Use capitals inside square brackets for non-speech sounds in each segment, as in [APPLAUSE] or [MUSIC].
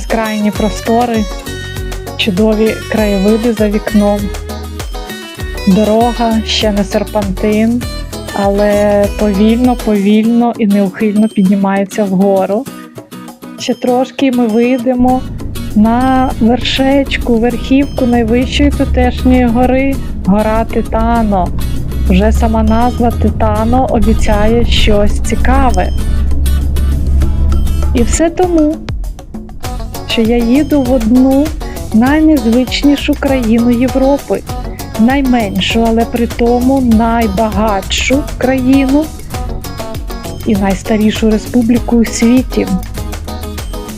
безкрайні простори, чудові краєвиди за вікном. Дорога ще не серпантин, але повільно, повільно і неухильно піднімається вгору. Ще трошки ми вийдемо на вершечку, верхівку найвищої тутешньої гори, гора Титано. Вже сама назва Титано обіцяє щось цікаве. І все тому, що я їду в одну найнезвичнішу країну Європи, найменшу, але при тому найбагатшу країну і найстарішу республіку у світі.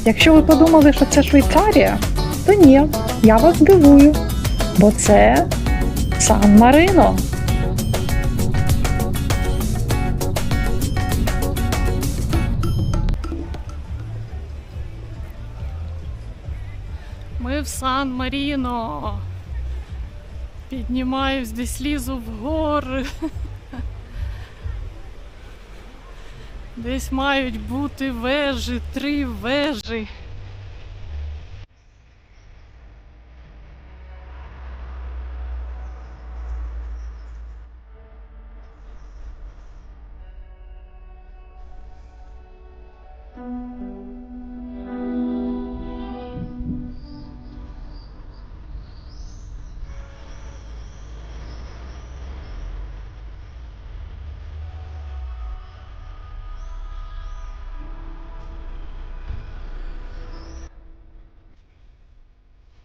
Якщо ви подумали, що це Швейцарія, то ні, я вас дивую, бо це Сан Марино. Сан Маріно. Піднімаюсь, десь лізу в гори. Десь мають бути вежі, три вежі.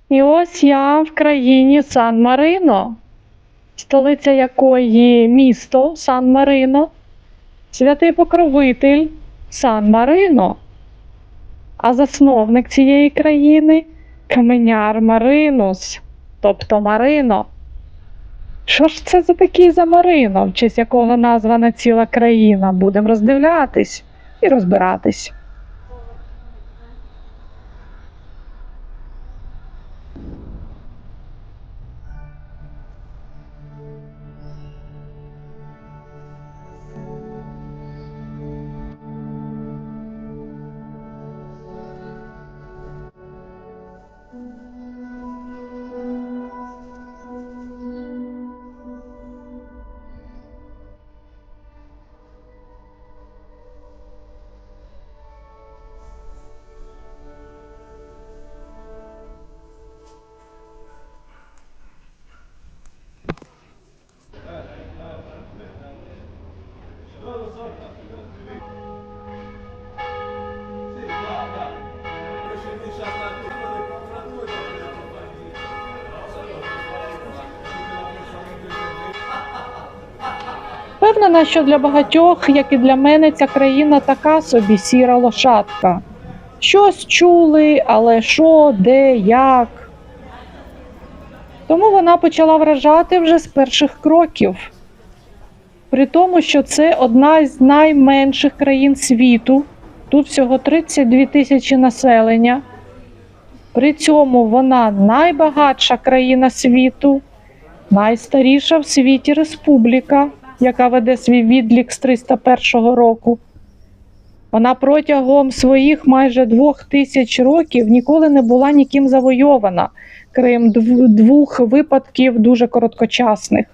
І ось я в країні Сан Марино, столиця якої місто Сан Марино, святий покровитель Сан Марино, а засновник цієї країни Каменяр Маринус, тобто Марино. Що ж це за такий за Марино, в честь якого названа ціла країна? Будемо роздивлятись і розбиратись. Впевнена, що для багатьох, як і для мене, ця країна така собі сіра лошадка. Щось чули, але що, де, як. Тому вона почала вражати вже з перших кроків. При тому, що це одна з найменших країн світу. Тут всього 32 тисячі населення. При цьому вона найбагатша країна світу, найстаріша в світі республіка, яка веде свій відлік з 301 року. Вона протягом своїх майже двох тисяч років ніколи не була ніким завойована, крім двох випадків дуже короткочасних.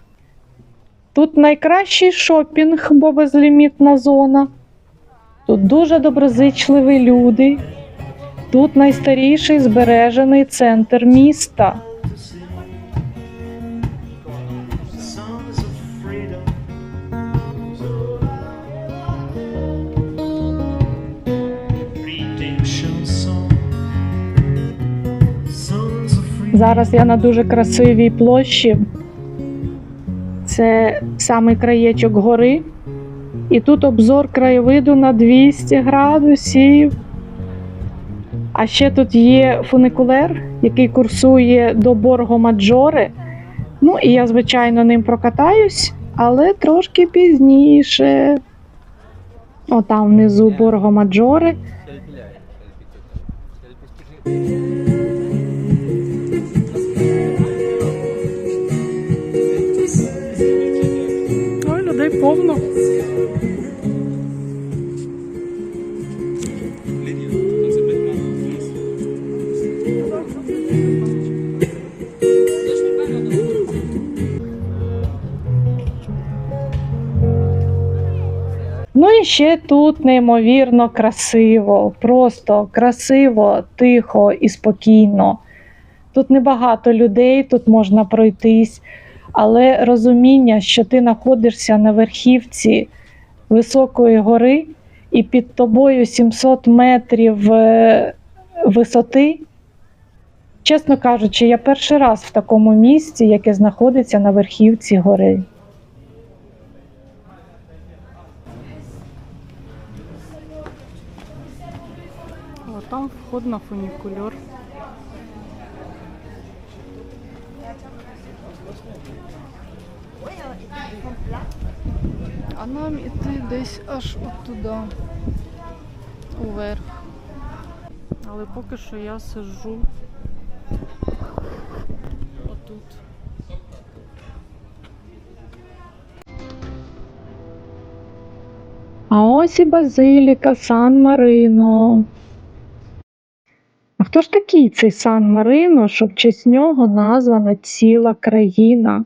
Тут найкращий шопінг, бо безлімітна зона. Тут дуже доброзичливі люди. Тут найстаріший збережений центр міста. Зараз я на дуже красивій площі. Це самий краєчок гори. І тут обзор краєвиду на 200 градусів. А ще тут є фуникулер, який курсує до Борго Маджоре. Ну і я, звичайно, ним прокатаюсь, але трошки пізніше. О, там внизу Борго Маджоре. людей повно. Ну і ще тут неймовірно красиво, просто красиво, тихо і спокійно. Тут небагато людей, тут можна пройтись але розуміння, що ти знаходишся на верхівці високої гори, і під тобою 700 метрів е, висоти. Чесно кажучи, я перший раз в такому місці, яке знаходиться на верхівці гори. О, там вход на фунікульор. А нам іти десь аж от туди, уверх. Але поки що я сиджу отут. А ось і базиліка Сан-Марино. А хто ж такий цей Сан-Марино, що в честь нього названа ціла країна?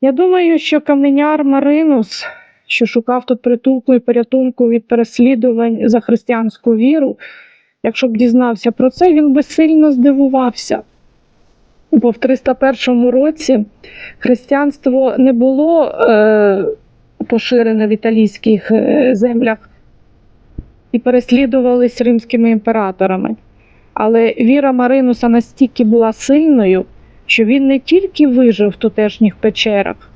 Я думаю, що каменяр Маринус, що шукав тут притулку і порятунку від переслідувань за християнську віру, якщо б дізнався про це, він би сильно здивувався. Бо в 301 році християнство не було е, поширене в італійських е, землях і переслідувались римськими імператорами. Але віра Маринуса настільки була сильною, що він не тільки вижив в тутешніх печерах,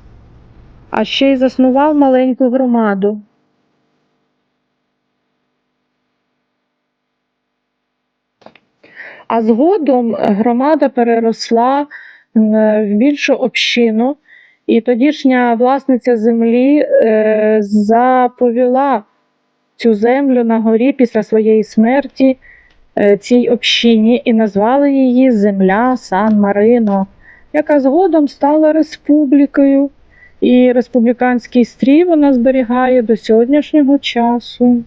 а ще й заснував маленьку громаду. А згодом громада переросла е, в більшу общину, і тодішня власниця землі е, заповіла цю землю на горі після своєї смерті цій общині і назвали її Земля Сан-Марино, яка згодом стала республікою. І республіканський стрій вона зберігає до сьогоднішнього часу.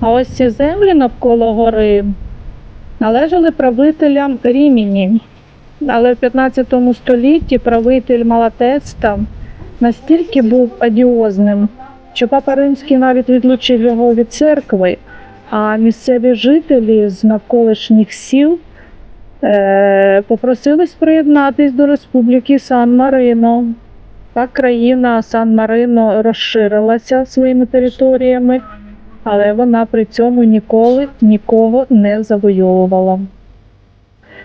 А ось ці землі навколо гори належали правителям Ріміні. Але в 15 столітті правитель Малатеста настільки був адіозним, що папа Римський навіть відлучив його від церкви, а місцеві жителі з навколишніх сіл е, попросились приєднатись до Республіки Сан-Марино. Так країна Сан-Марино розширилася своїми територіями, але вона при цьому ніколи нікого не завойовувала.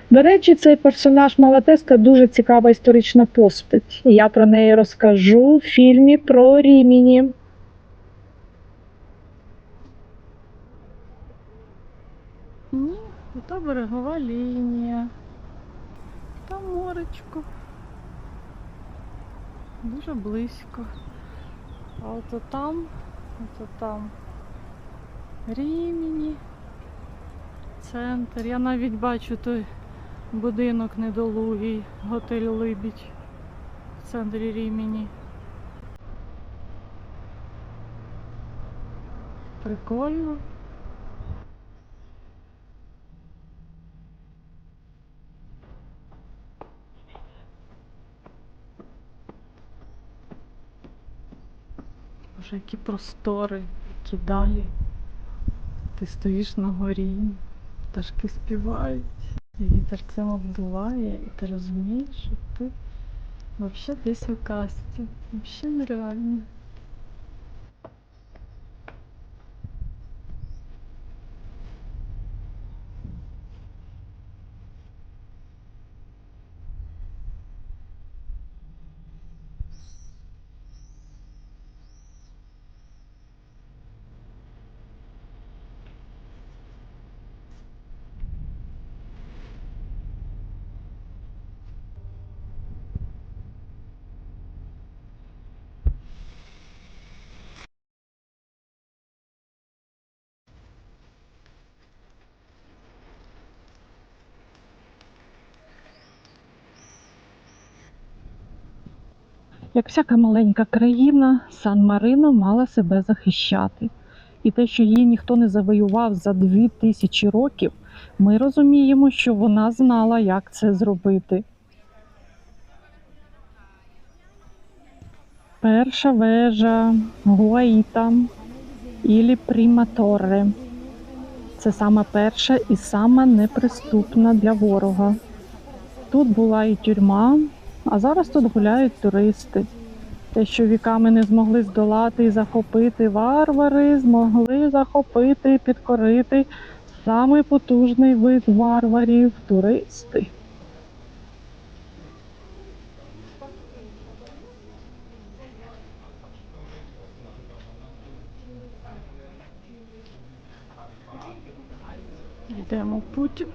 До речі, цей персонаж Малатеска дуже цікава історична постать. Я про неї розкажу в фільмі про Ріміні. Ні, та берегова лінія. Там моречко. Дуже близько. А ото там, ото там Рімені. Центр. Я навіть бачу той будинок недолугий, готель Либідь в центрі Рімені. Прикольно. Боже, які простори, які далі. Ти стоїш на горі, пташки співають, вітер це обдуває, і ти розумієш, що ти взагалі десь у казці. Взагалі нереально. Як всяка маленька країна, Сан-Марино мала себе захищати. І те, що її ніхто не завоював за дві тисячі років, ми розуміємо, що вона знала, як це зробити. Перша вежа Гуаїта Ілі Приматорре. Це сама перша і сама неприступна для ворога. Тут була і тюрма, а зараз тут гуляють туристи. Те, що віками не змогли здолати і захопити варвари, змогли захопити і підкорити самий потужний вид варварів туристи. Йдемо путь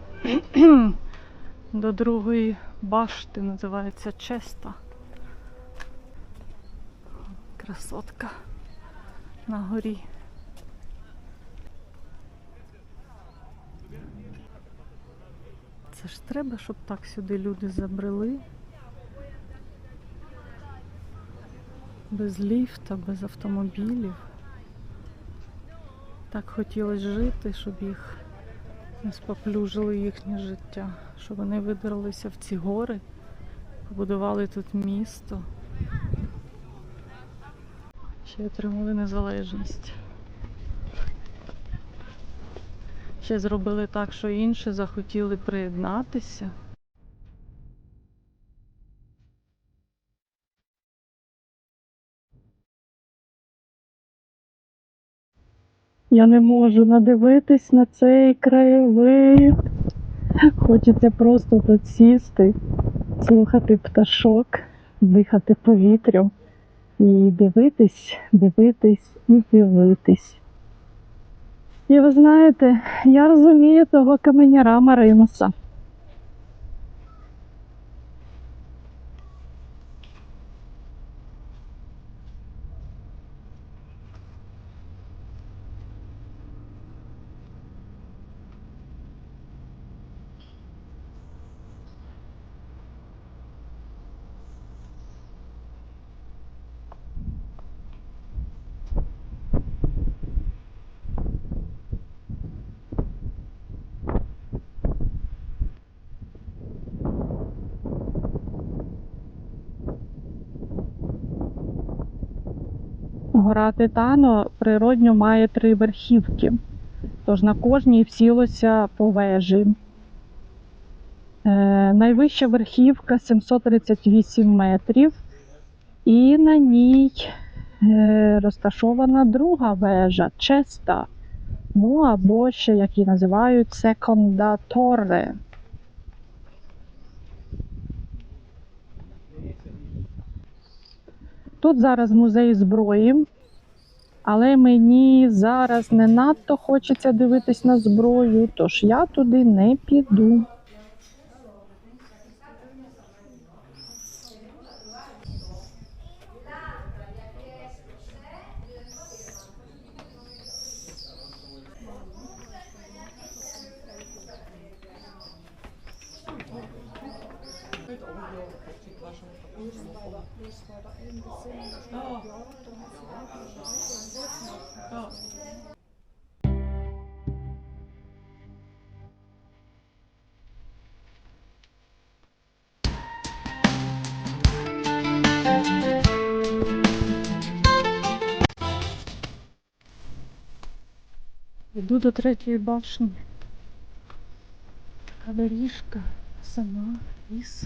[CLEARS THROAT] до другої башти, називається Честа. Красотка на горі. Це ж треба, щоб так сюди люди забрели. Без ліфта, без автомобілів. Так хотілося жити, щоб їх не споплюжили їхнє життя, щоб вони видерлися в ці гори, побудували тут місто. Ще отримали незалежність. Ще зробили так, що інші захотіли приєднатися. Я не можу надивитись на цей краєвид. Хочеться просто тут сісти, слухати пташок, дихати повітрям і дивитись, дивитись і дивитись. І ви знаєте, я розумію того каменяра Маринуса. Гора Титано природньо має три верхівки, тож на кожній всілося по вежі. Е, найвища верхівка 738 метрів, і на ній е, розташована друга вежа Честа. Ну або ще, як її називають, Секонда Торре. Тут зараз музей зброї, але мені зараз не надто хочеться дивитись на зброю, тож я туди не піду. Йду до третьої башні. Така доріжка сама ліс.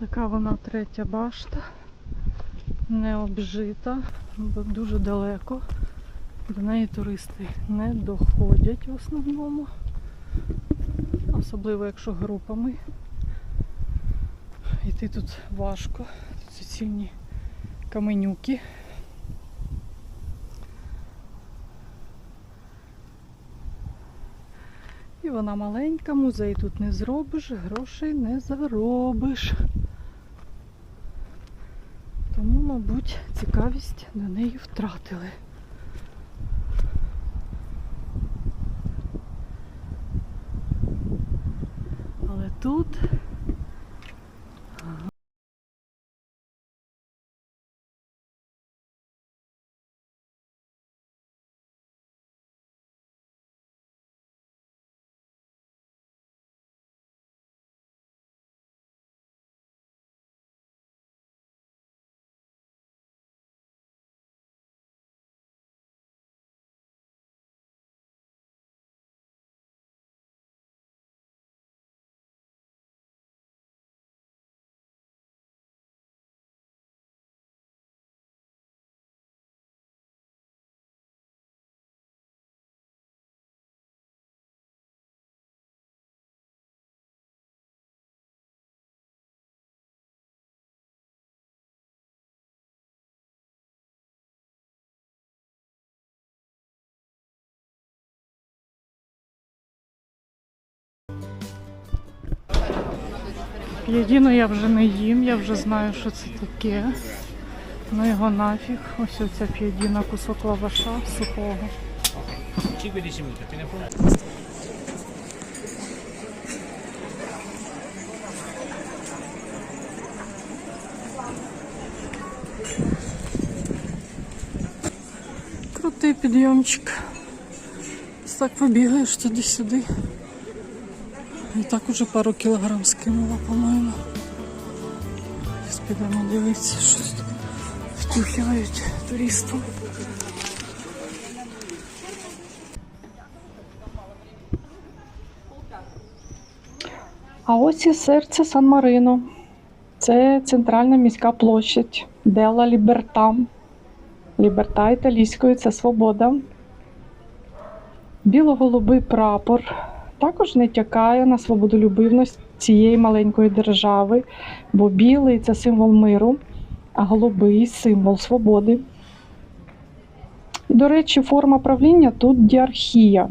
Така вона третя башта, не обжита, дуже далеко. До неї туристи не доходять в основному, особливо якщо групами. Йти тут важко, тут суцільні каменюки. І вона маленька, музей тут не зробиш, грошей не заробиш. Мабуть, цікавість до неї втратили. Але тут П'єдіну я вже не їм, я вже знаю, що це таке. Ну його нафіг. Ось оця п'єдіна кусок лаваша сухого. 5 10 minutos. ¿Tiene punto? Крутий підйомчик. Ось Так побігаєш туди-сюди. І так уже пару кілограм скинула, по-моєму. Підемо дивитися, що тут втюхують туристам. А ось і серце Сан-Марино. Це центральна міська площадь Делла Ліберта. Ліберта італійською це свобода. Біло-голубий прапор також не тякає на свободолюбивність цієї маленької держави, бо білий це символ миру, а голубий символ свободи. До речі, форма правління тут діархія.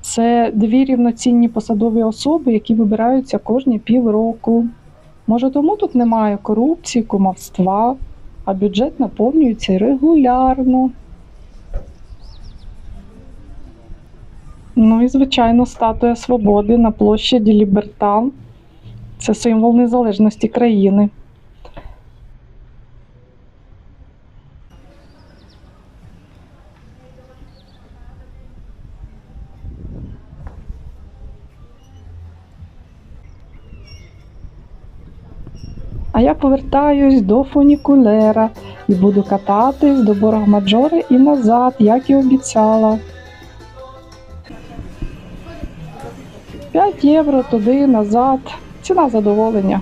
Це дві рівноцінні посадові особи, які вибираються кожні півроку. Може, тому тут немає корупції, кумовства, а бюджет наповнюється регулярно. Ну і, звичайно, статуя свободи на площаді Ліберта. Це символ незалежності країни. А я повертаюсь до фунікулера і буду кататись до Боргмаджори і назад, як і обіцяла. 5 євро туди, назад. Ціна задоволення.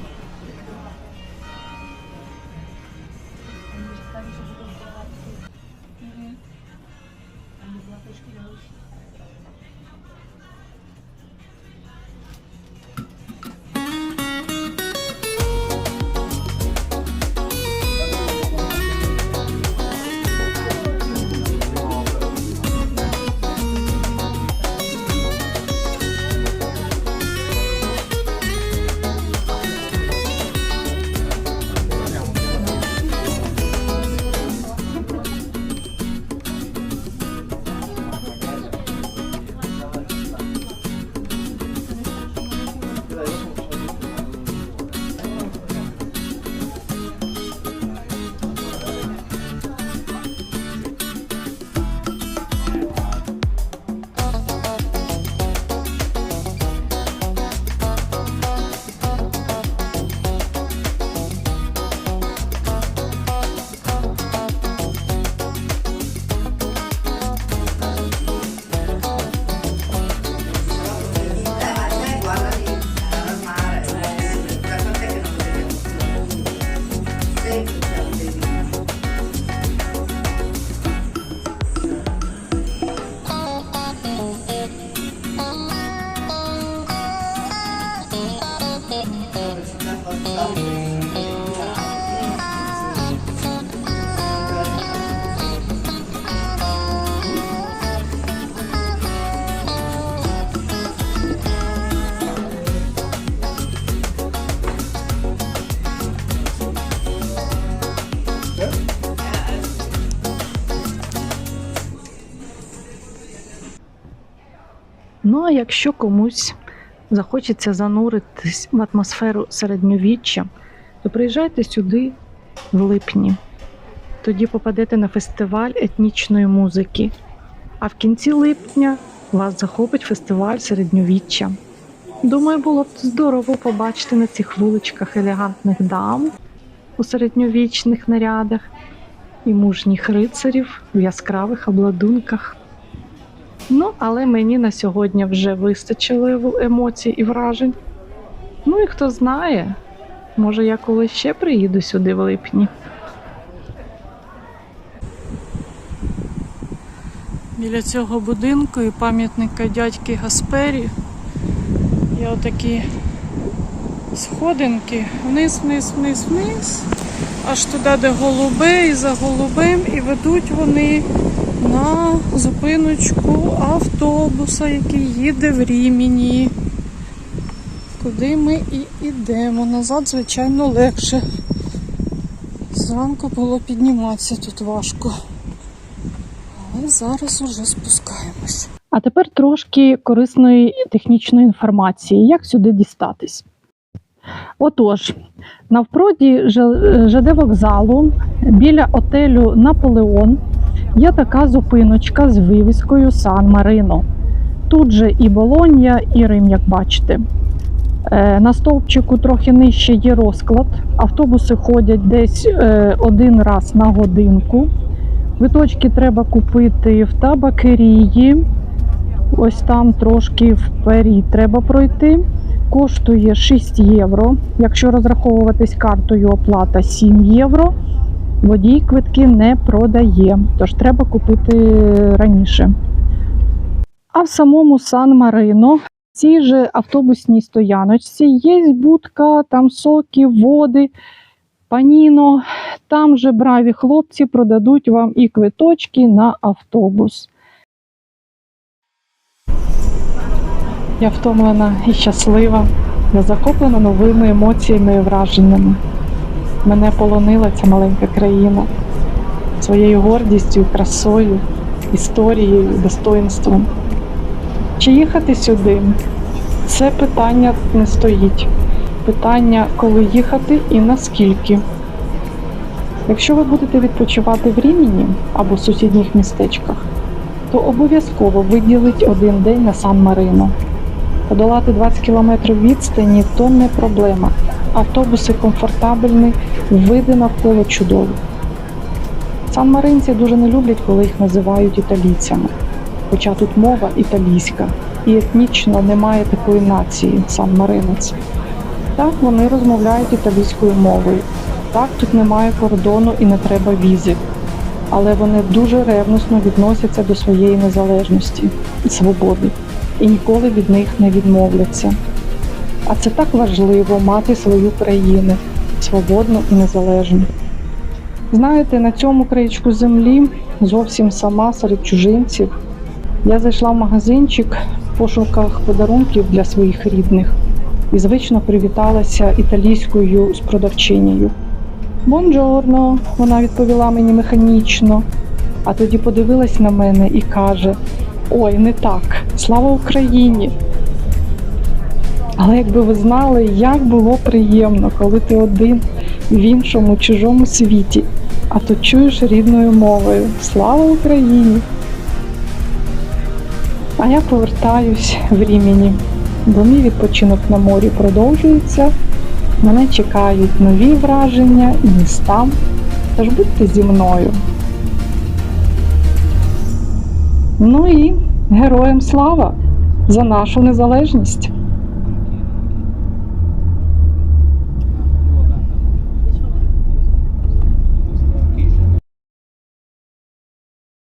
А якщо комусь захочеться зануритись в атмосферу середньовіччя, то приїжджайте сюди в липні. Тоді попадете на фестиваль етнічної музики. А в кінці липня вас захопить фестиваль середньовіччя. Думаю, було б здорово побачити на цих вуличках елегантних дам у середньовічних нарядах і мужніх рицарів в яскравих обладунках. Ну, але мені на сьогодні вже вистачило емоцій і вражень. Ну і хто знає, може я колись ще приїду сюди в липні. Біля цього будинку і пам'ятника дядьки Гаспері є отакі сходинки вниз, вниз, вниз, вниз, аж туди, де голубе, і за голубим, і ведуть вони на зупиночку автобуса, який їде в Рімені. Куди ми і йдемо. Назад, звичайно, легше. Зранку було підніматися тут важко. Але зараз уже спускаємось. А тепер трошки корисної технічної інформації, як сюди дістатись. Отож, навпроті Ж- ЖД вокзалу біля отелю Наполеон є така зупиночка з вивіскою Сан Марино. Тут же і Болонья, і Рим, як бачите. Е, На стовпчику трохи нижче є розклад. Автобуси ходять десь е, один раз на годинку. Квиточки треба купити в табакерії. Ось там трошки вперед треба пройти. Коштує 6 євро. Якщо розраховуватись картою, оплата 7 євро. Водій квитки не продає, тож треба купити раніше. А в самому Сан Марино, в цій же автобусній стояночці, є будка, там соки, води, паніно. Там же браві хлопці продадуть вам і квиточки на автобус. Я втомлена і щаслива. Я захоплена новими емоціями і враженнями. Мене полонила ця маленька країна своєю гордістю, красою, історією, достоинством. Чи їхати сюди? Це питання не стоїть. Питання, коли їхати і наскільки. Якщо ви будете відпочивати в Рімені або сусідніх містечках, то обов'язково виділіть один день на Сан Марино. Подолати 20 км відстані то не проблема. Автобуси комфортабельні, види навколо чудові. Сан-Маринці дуже не люблять, коли їх називають італійцями. Хоча тут мова італійська, і етнічно немає такої нації сан-маринець. Так, вони розмовляють італійською мовою. Так, тут немає кордону і не треба візи. Але вони дуже ревносно відносяться до своєї незалежності і свободи і ніколи від них не відмовляться. А це так важливо мати свою країну свободну і незалежну. Знаєте, на цьому краєчку землі зовсім сама серед чужинців. Я зайшла в магазинчик в пошуках подарунків для своїх рідних і звично привіталася італійською з продавчинею. Бонджорно, вона відповіла мені механічно, а тоді подивилась на мене і каже: Ой, не так, слава Україні! Але якби ви знали, як було приємно, коли ти один в іншому чужому світі, а то чуєш рідною мовою. Слава Україні! А я повертаюсь в Рімені, бо мій відпочинок на морі продовжується. Мене чекають нові враження і міста. Тож будьте зі мною. Ну і героям слава за нашу незалежність!